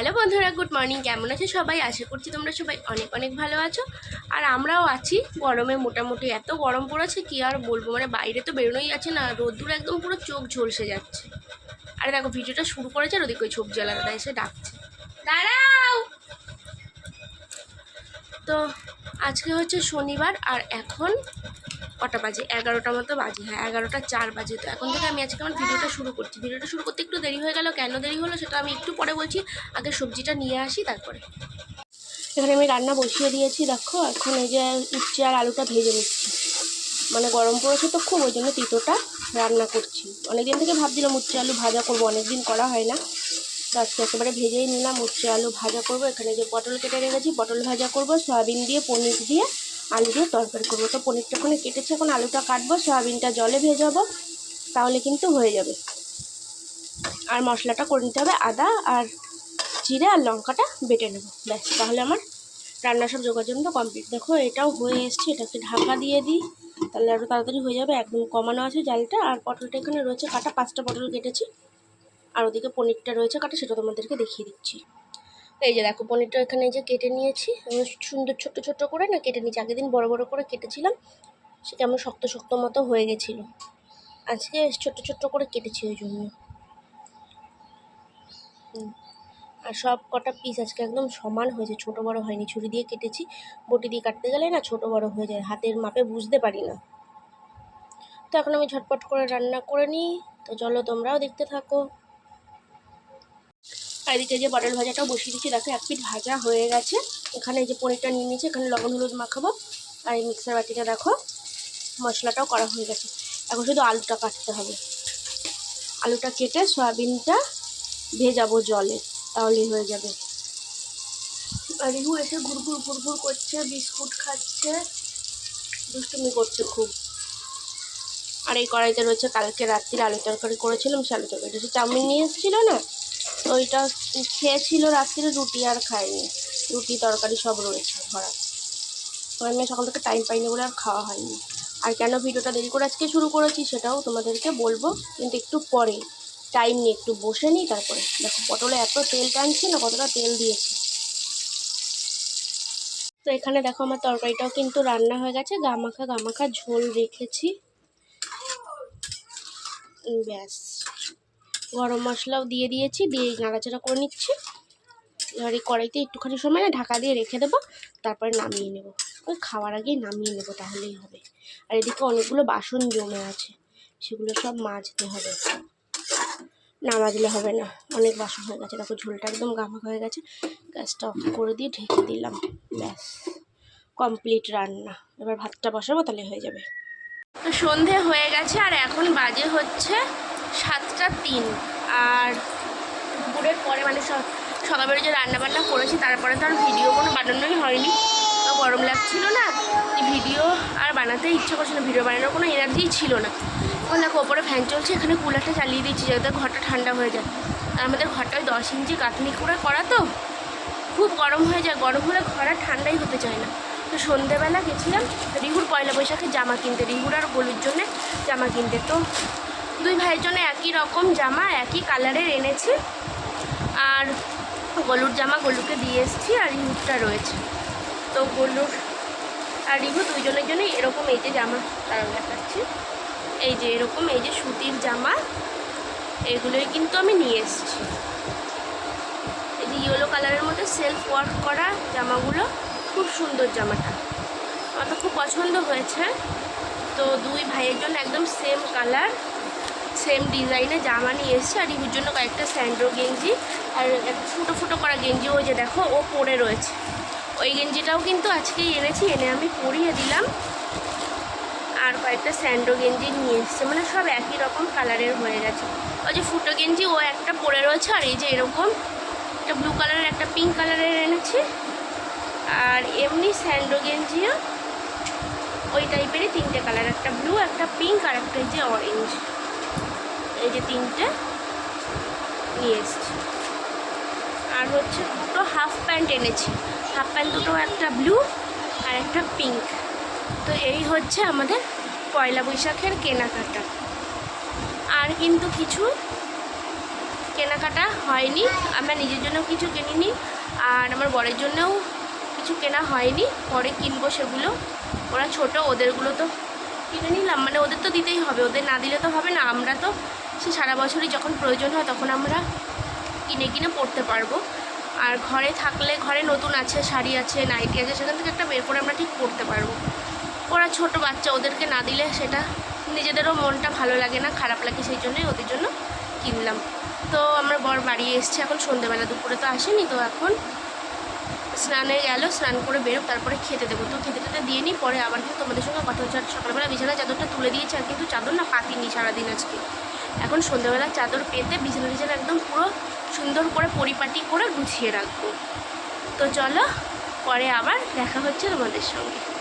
Hello বন্ধুরা, good morning. কেমন আছে সবাই? আশা করছি তোমরা সবাই অনেক অনেক ভালো আছো। আর আমরাও আছি। গরমে মোটামুটি এত গরম পড়েছে, কি আর বলব? মানে বাইরে তো বেরোনোই আছে না, রোদ্দুর একদম পুরো চোখ ঝলসে যাচ্ছে। আরে দেখো, ভিডিওটা শুরু করেছে আর ওদিকে ওই সবজি আলাদা এসে ডাকছে। দাঁড়াও! তো আজকে হচ্ছে শনিবার আর এখন কটা বাজে? এগারোটা মতো বাজে। হ্যাঁ এগারোটা চার বাজে। তো এখন থেকে আমি আজকে আমার ভিডিওটা শুরু করছি। ভিডিওটা শুরু করতে একটু দেরি হয়ে গেল। কেন দেরি হলো সেটা আমি একটু পরে বলছি। আগে সবজিটা নিয়ে আসি, তারপরে। এখানে আমি রান্না বসিয়ে দিয়েছি, দেখো। এখন এই যে উচ্ছে আর আলুটা ভেজে নিচ্ছি। মানে গরম পড়েছে তো খুব, ওই জন্য তিতোটা রান্না করছি। অনেকদিন থেকে ভাবছিলাম উচ্ছে আলু ভাজা করব, অনেকদিন করা হয় না। তো আজকে একেবারে ভেজেই নিলাম। উচ্ছে আলু ভাজা করব। এখানে যে পটল কেটে রেখেছি, পটল ভাজা করব, সয়াবিন দিয়ে, পনির দিয়ে, আলু দিয়ে তরকারি করব। তো পনিরটা ওখানে কেটেছে, এখন আলুটা কাটবো, সয়াবিনটা জলে ভেজাবো, তাহলে কিন্তু হয়ে যাবে। আর মশলাটা করে নিতে হবে আদা আর জিরে আর লঙ্কাটা বেটে নেব। ব্যাস, তাহলে আমার রান্না সব যোগাযোগ কমপ্লিট। দেখো, এটাও হয়ে এসছে। এটাকে ঢাকা দিয়ে দিই, তাহলে আরও তাড়াতাড়ি হয়ে যাবে। একদম কমানো আছে জালটা। আর পটলটা এখানে রয়েছে, কাটা পাঁচটা পটল কেটেছি। আর ওদিকে পনিরটা রয়েছে কাটা, সেটা তোমাদেরকে দেখিয়ে দিচ্ছি। এই যে দেখো, পনিরটা এখানে যে কেটে নিয়েছি। সুন্দর ছোট্ট ছোট্ট করে না কেটে নিয়েছি। আগের দিন বড় বড় করে কেটেছিলাম, সে কেমন শক্ত শক্ত মতো হয়ে গেছিল। আজকে ছোট্ট ছোট্ট করে কেটেছি ওই জন্য। আর সব কটা পিস আজকে একদম সমান হয়েছে। ছোট বড় হয়নি। ছুরি দিয়ে কেটেছি। বটি দিয়ে কাটতে গেলে না ছোট বড় হয়ে যায়। হাতের মাপে বুঝতে পারি না। তো এখন আমি ঝটপট করে রান্না করে নিই। তো চলো তোমরাও দেখতে থাকো। এদিকে যে পটল ভাজাটাও বসিয়ে দিচ্ছি, দেখো এক পিঠ ভাজা হয়ে গেছে। এখানে যে পনিরটা নিয়ে নিয়েছি, এখানে লবণ, হলুদ মাখাবো। আর এই মিক্সার বাটিটা দেখো, মশলাটাও করা হয়ে গেছে। এখন শুধু আলুটা কাটতে হবে। আলুটা কেটে সয়াবিনটা ভেজাবো জলে, তাহলেই হয়ে যাবে। আর রিহু এসে ঘুরঘুর ঘুরঘুর করছে, বিস্কুট খাচ্ছে। দুষ্টুমি করছে খুব। আর এই কড়াইতে রয়েছে, কালকে রাত্রির আলু তরকারি করেছিলাম, সে আলু তরকারিটা সে চাউমিন নিয়ে এসেছিল না? তো ওইটা খেয়েছিল রাত্রিরে রুটি আর খায়নি। রুটি, তরকারি সব রয়েছে ভরা তো আমি সকাল থেকে টাইম পাইনি বলে আর খাওয়া হয়নি। আর কেন ভিডিওটা দেরি করে আজকে শুরু করেছি সেটাও তোমাদেরকে বলব, কিন্তু একটু পরে। টাইম নিয়ে একটু বসে নিই, তারপরে। দেখো, পটলে এত তেল টানছি না কতটা তেল দিয়েছি। তো এখানে দেখো আমার তরকারিটাও কিন্তু রান্না হয়ে গেছে, গামাখা গামাখা ঝোল রেখেছি। ব্যাস। গরম মশলাও দিয়ে দিয়েছি, দিয়ে নাড়াচাড়া করে নিচ্ছি। এবার এই কড়াইতে একটুখানি সময় না ঢাকা দিয়ে রেখে দেবো, তারপরে নামিয়ে নেব। ওই খাওয়ার আগেই নামিয়ে নেব, তাহলেই হবে। আর এদিকে অনেকগুলো বাসন জমে আছে, সেগুলো সব মাজতে হবে। না মাজলে হবে না, অনেক বাসন হয়ে গেছে। দেখো ঝোলটা একদম গামাক হয়ে গেছে, গ্যাসটা অফ করে দিয়ে ঢেকে দিলাম, ব্যাস। কমপ্লিট রান্না। এবার ভাতটা বসাবো, তাহলে হয়ে যাবে। তো সন্ধে হয়ে গেছে, আর এখন বাজে হচ্ছে সাতটা তিন। আর দুপুরের পরে মানে সকালবেলা যে রান্না বান্না করেছি, তারপরে তো আর ভিডিও কোনো বানানোই হয়নি। তো গরম লাগছিল না ভিডিও আর বানাতে ইচ্ছে করছে না ভিডিও বানানোর কোনো এনার্জিই ছিল না। এখন দেখো, ওপরে ফ্যান চলছে, এখানে কুলারটা চালিয়ে দিচ্ছি যাতে ঘরটা ঠান্ডা হয়ে যায়। আর আমাদের ঘরটা ওই দশ ইঞ্চি কাতনি করে করা তো, খুব গরম হয়ে যায়। গরম হলে ঘর আর ঠান্ডাই হতে চায় না। তো সন্ধেবেলা গেছিলাম, রিহুর পয়লা বৈশাখে জামা কিনতে, রিহুর আর গলুর জন্যে জামা কিনতে। তো দুই ভাইয়ের জন্য একই রকম জামা, একই কালারের এনেছি। আর গলুর জামা গলুকে দিয়ে এসেছি আর রিহুরটা রয়েছে। তো গলুর আর রিহু দুইজনের জন্য এরকম এই যে জামা তারা দেখাচ্ছি। এই যে এরকম, এই যে সুতির জামা, এগুলোই কিন্তু আমি নিয়ে এসেছি। এই যে ইয়েলো কালারের মধ্যে সেলফ ওয়ার্ক করা জামাগুলো, খুব সুন্দর জামাটা। আমার তো খুব পছন্দ হয়েছে। তো দুই ভাইয়ের জন্য একদম সেম কালার সেম ডিজাইনের জামা নিয়ে এসেছি আর ইহুর জন্য কয়েকটা স্যান্ডো গেঞ্জি আর একটা ফুটো ফুটো করা গেঞ্জি ওই যে দেখো, ও পরে রয়েছে। ওই গেঞ্জিটাও কিন্তু আজকেই এনেছি, এনে আমি পরিয়ে দিলাম। আর কয়েকটা স্যান্ডো গেঞ্জি নিয়ে এসছে মানে সব একই রকম কালারের হয়ে গেছে। ওই যে ফুটো গেঞ্জি, ও একটা পরে রয়েছে আর এই যে এরকম, একটা ব্লু কালারের একটা পিঙ্ক কালারের এনেছি। আর এমনি স্যান্ডো গেঞ্জিও, ওই টাইপেরই তিনটে কালার একটা ব্লু একটা পিঙ্ক আর একটা যে অরেঞ্জ এই যে তিনটে নিয়ে এসছি আর হচ্ছে দুটো হাফ প্যান্ট এনেছি। হাফ প্যান্ট দুটো একটা ব্লু আর একটা পিঙ্ক। তো এই হচ্ছে আমাদের পয়লা বৈশাখের কেনাকাটা। আর কিন্তু কিছু কেনাকাটা হয়নি। আমরা নিজের জন্য কিছু কিনিনি আর আমার বরের জন্যও কিছু কেনা হয়নি। পরে কিনবো সেগুলো। ওরা ছোট, ওদেরগুলো তো কিনে নিলাম। মানে ওদের তো দিতেই হবে। ওদের না দিলে তো হবে না। আমরা তো সে সারা বছরই যখন প্রয়োজন হয় তখন আমরা কিনে কিনে পড়তে পারব। আর ঘরে থাকলে ঘরে নতুন আছে, শাড়ি আছে নাইটি আছে, সেখান থেকে একটা বের করে আমরা ঠিক পড়তে পারব। ওরা ছোট বাচ্চা, ওদেরকে না দিলে সেটা নিজেদেরও মনটা ভালো লাগে না, খারাপ লাগে সেই জন্যই ওদের জন্য কিনলাম। তো আমরা বর বাড়ি এসছে, এখন সন্ধেবেলা, দুপুরে তো আসেনি, তো এখন স্নানে গেল, স্নান করে বেরোক, তারপরে খেতে দেবো। তো খেতে টেতে দিয়ে নিই, পরে আবার কিন্তু তোমাদের সঙ্গে কথা হচ্ছে। সকালবেলা বিছানা চাদরটা তুলে দিয়েছে, আর কিন্তু চাদর না পাতিনি সারাদিন আজকে। এখন সন্ধ্যাবেলা চাদর পেতে বিছানা বিছানা একদম পুরো সুন্দর করে পরিপাটি করে গুছিয়ে রাখব। তো চলো, পরে আবার দেখা হচ্ছে তোমাদের সঙ্গে।